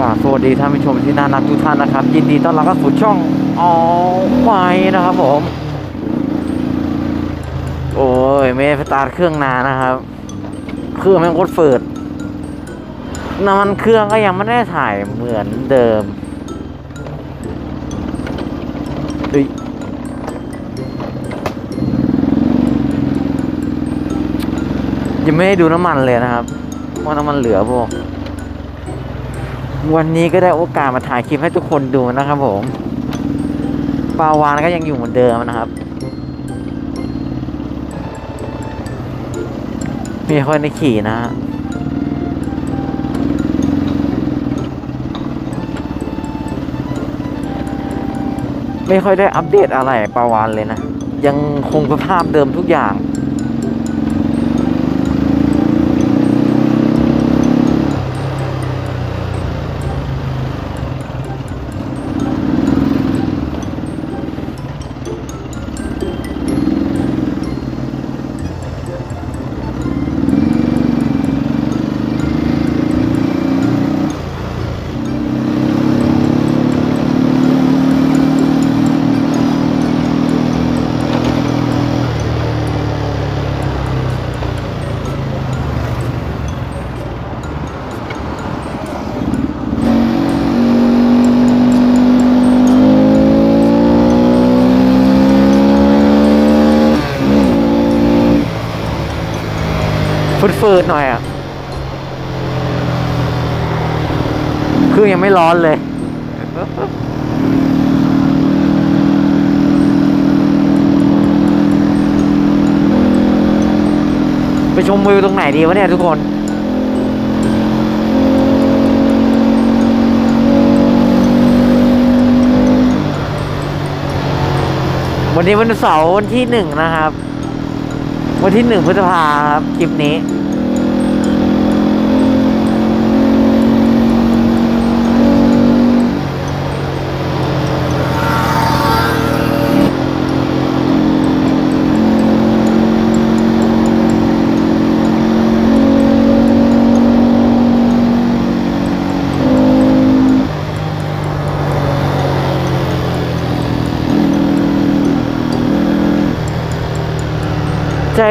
กราบสวัสดีท่านผู้ชมที่น่ารักทุกท่านนะครับ ยินดีต้อนรับเข้าสู่ช่องออไว้นะครับผม โอ้ยไม่ได้สตาร์ทเครื่องนานนะครับ เครื่องแม่งโคตรฝืดน้ำมันเครื่องก็ยังไม่ได้ถ่ายเหมือนเดิมเฮ้ยยังไม่ได้ดูน้ำมันเลยนะครับว่าน้ำมันเหลือพวก วันนี้ก็ได้โอกาสมาถ่ายคลิปให้ทุกคนดูนะครับผมปลาวานก็ยังอยู่เหมือนเดิมนะครับ มีคนในขี่นะฮะไม่ค่อยได้อัปเดตอะไรปลาวานเลยนะ ยังคงสภาพเดิมทุกอย่าง ฟืดๆหน่อยอะเครื่องยังไม่ร้อนเลย ไปชมวิวตรงไหนดีวะเนี่ยทุกคนวันนี้วันเสาร์วันที่หนึ่งนะครับ วันที่หนึ่งพฤษภาครับคลิปนี้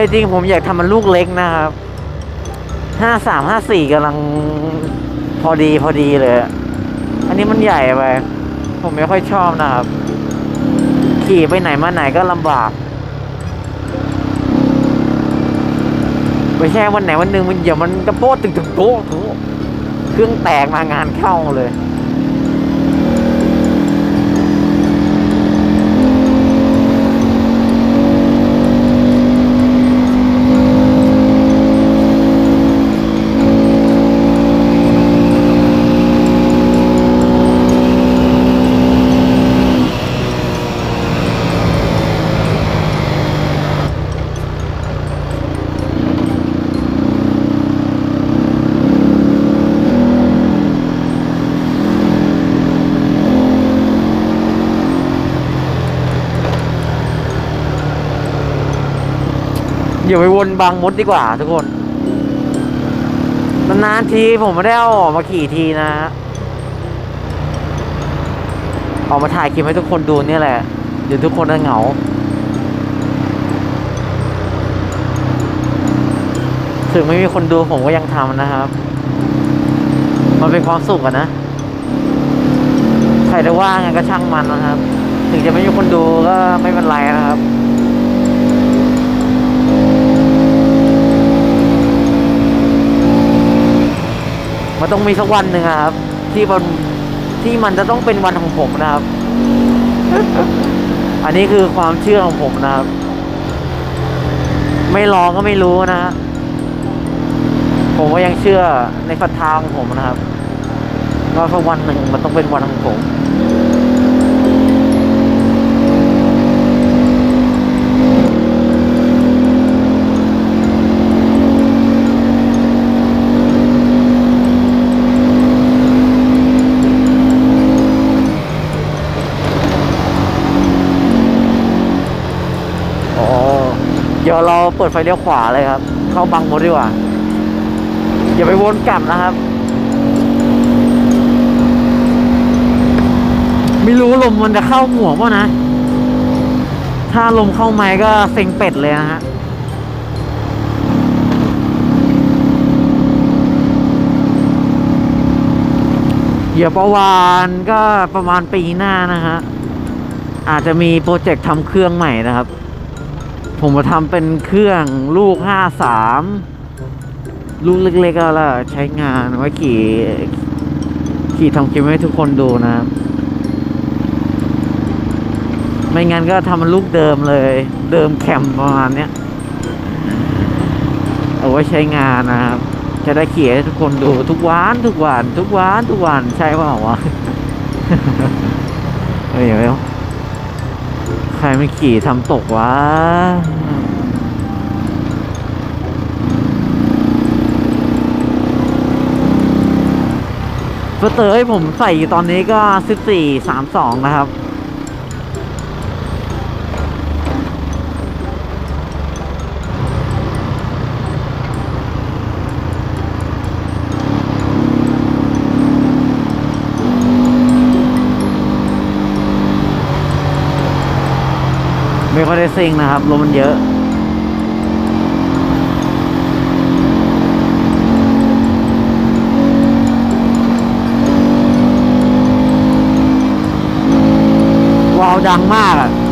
จจริงผมอยากทำมันลูกเล็กนะครับห้าสามห้าสี่กำลังพอดีพอดีเลย อันนี้มันใหญ่ไป ผมไม่ค่อยชอบนะครับ ขี่ไปไหนมาไหนก็ลำบากไม่ใช่วันไหนวันหนึ่งมันเดี๋ยวมันกระโปดตึงตึงโต๊ะโต๊ะเครื่องแตกมางานเข้าเลย อย่าไปวนบางมดดีกว่าทุกคนนานๆทีผมไม่ได้เอาออกมาขี่ทีนะฮะออกมาถ่ายคลิปให้ทุกคนดูนี่แหละเดี๋ยวทุกคนจะเหงา ถึงไม่มีคนดูผมก็ยังทำนะครับ มันเป็นความสุขอะนะ ใครจะว่าไงก็ช่างมันนะครับ ถึงจะไม่มีคนดูก็ไม่เป็นไรนะครับ มันต้องมีสักวันหนึ่งครับ ที่มันที่มันจะต้องเป็นวันของผมนะครับ อันนี้คือความเชื่อของผมนะครับ ไม่ลองก็ไม่รู้นะฮะผมก็ยังเชื่อในศรัทธาของผมนะครับว่าสักวันหนึ่งมันต้องเป็นวันของผม ยวเราเปิดไฟเลี้ยวขวาเลยครับ เข้าบางมดดีกว่า อย่าไปวนกลับนะครับ ไม่รู้ลมมันจะเข้าหมวกวะนะ ถ้าลมเข้าไม้ก็เซ็งเป็ดเลยนะฮะเดี๋ยวประวานก็ประมาณปีหน้านะฮะอาจจะมีโปรเจกต์ทำเครื่องใหม่นะครับ ผมมาทำเป็นเครื่องลูกห้าสามลูกเล็กๆก็แล้วใช้งานไว้ขี่ ขี่ทำคลิปให้ทุกคนดูนะครับไม่งั้นก็ทำมันลูกเดิมเลย เดิมแคมประมาณเนี้ยเอาไว้ใช้งานนะครับ จะได้ขี่ให้ทุกคนดูทุกวันทุกวัน ทุกวันทุกวันใช่เปล่าวะ เฮ้ยเดี๋ยว ใครไม่ขี่ทำตกวะเฟอร์เตอร์ให้ผมใส่อยู่ตอนนี้ก็ 14 32 นะครับ ไม่ได้ซิ่งนะครับลมมันเยอะวาวดังมากอะ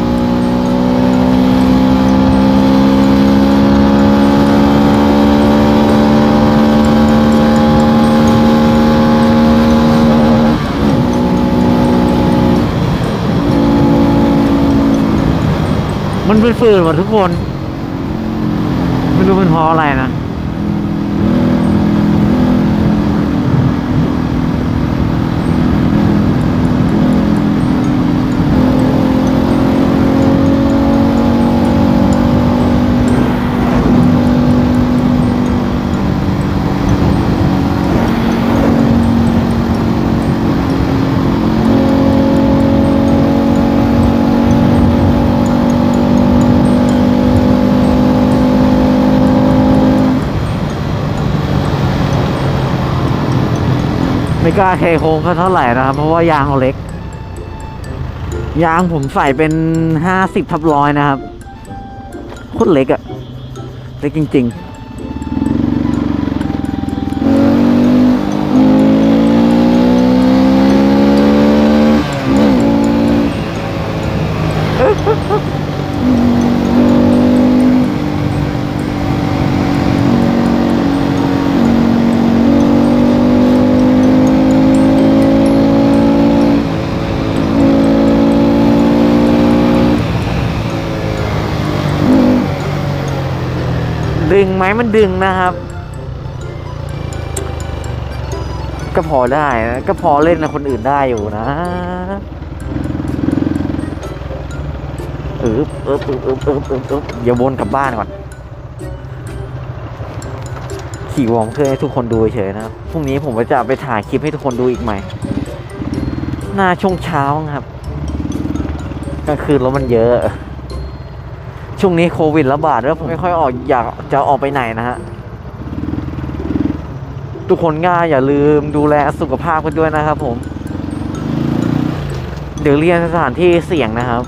มันเป็นฝืนหมดทุกคน ไม่รู้เป็นเพราะอะไรนะ ไม่กล้าเทโค้งเขาเท่าไหร่นะครับ เพราะว่ายางเขาเล็ก ยางผมใส่เป็นห้าสิบทับร้อยนะครับโคตรเล็กอะเล็กจริง ๆ ดึงไหมมันดึงนะครับ ก็พอได้นะก็พอเล่นกับคนอื่นได้อยู่นะเออเออเออเออเออเออเอออย่าวนกลับบ้านก่อน ขี่วอร์มเครื่องให้ทุกคนดูเฉยนะครับพรุ่งนี้ผมจะไปถ่ายคลิปให้ทุกคนดูอีกใหม่หน้าช่วงเช้าครับกลางคืนรถมันเยอะ ช่วงนี้โควิดระบาดแล้วผมไม่ค่อยออกอยากจะออกไปไหนนะฮะ ทุกคนก็อย่าลืมดูแลสุขภาพกันด้วยนะครับผม เดี๋ยวเรียนสถานที่เสี่ยงนะครับ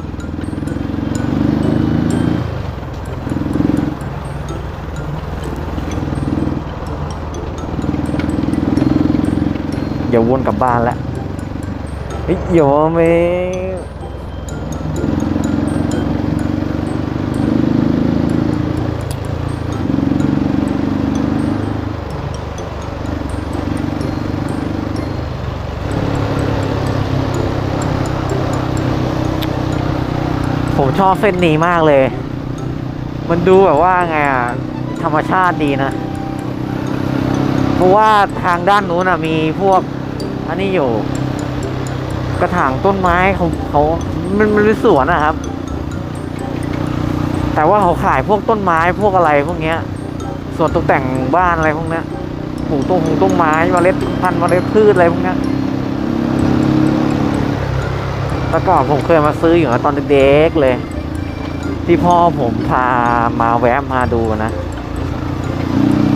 อย่าวนกลับบ้านแล้วเฮ้ยอย่าไม่ ผมชอบเส้นนี้มากเลย มันดูแบบว่าไงอะ ธรรมชาติดีนะ เพราะว่าทางด้านนู้นอะมีพวก อันนี้อยู่ กระถางต้นไม้เขาเขามันมันเป็นสวนนะครับ แต่ว่าเขาขายพวกต้นไม้พวกอะไรพวกเนี้ยส่วนตกแต่งบ้านอะไรพวกเนี้ยปลูกต้นหงต้นไม้เมล็ดพันธุ์เมล็ดพืชอะไรพวกเนี้ย แล้วก็ผมเคยมาซื้ออยู่นะตอนเด็กๆเลย ที่พ่อผมพามาแวะมาดูนะ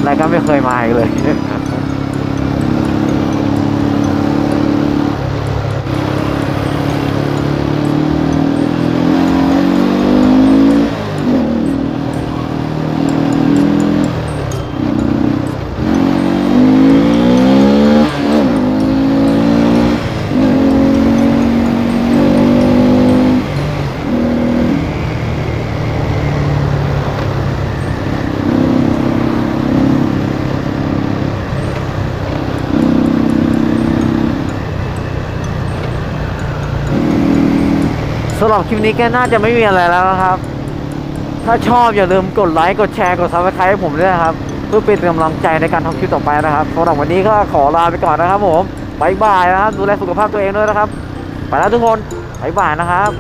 แล้วก็ไม่เคยมาอีกเลยำหรับคลิปนี้ก็น่าจะไม่มีอะไรแล้วนะครับ ถ้าชอบอย่าลืมกดไลค์กดแชร์กดซับสไครต์ให้ผมด้วยนะครับเพื่อเป็นกำลังใจในการทำคลิปต่อไปนะครับสำหรับวันนี้ก็ขอลาไปก่อนนะครับผมบายบายนะครับ ดูแลสุขภาพตัวเองด้วยนะครับ ไปแล้วทุกคนบายบายนะครับ